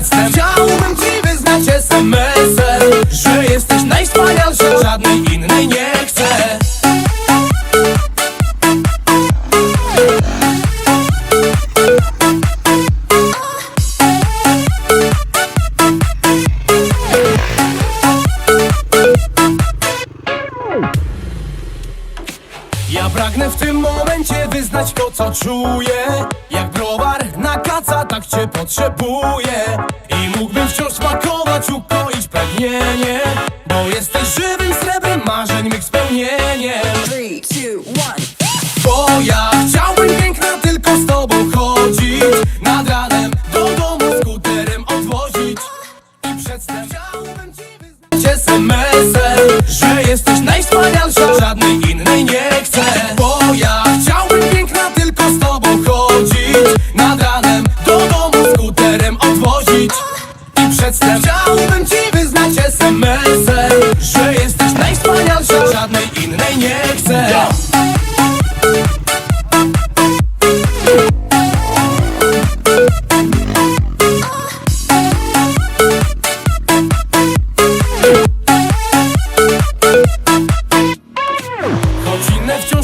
That's them. cię wyznać to co czuję. Jak browar na kaca tak cię potrzebuję. I mógłbym wciąż smakować, ukoić pragnienie. Bo jesteś żywym srebrem marzeń mych spełnieniem Three, two, one. Bo ja не в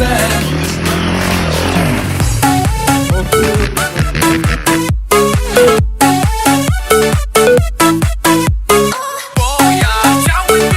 chcę Bo ja chciałbym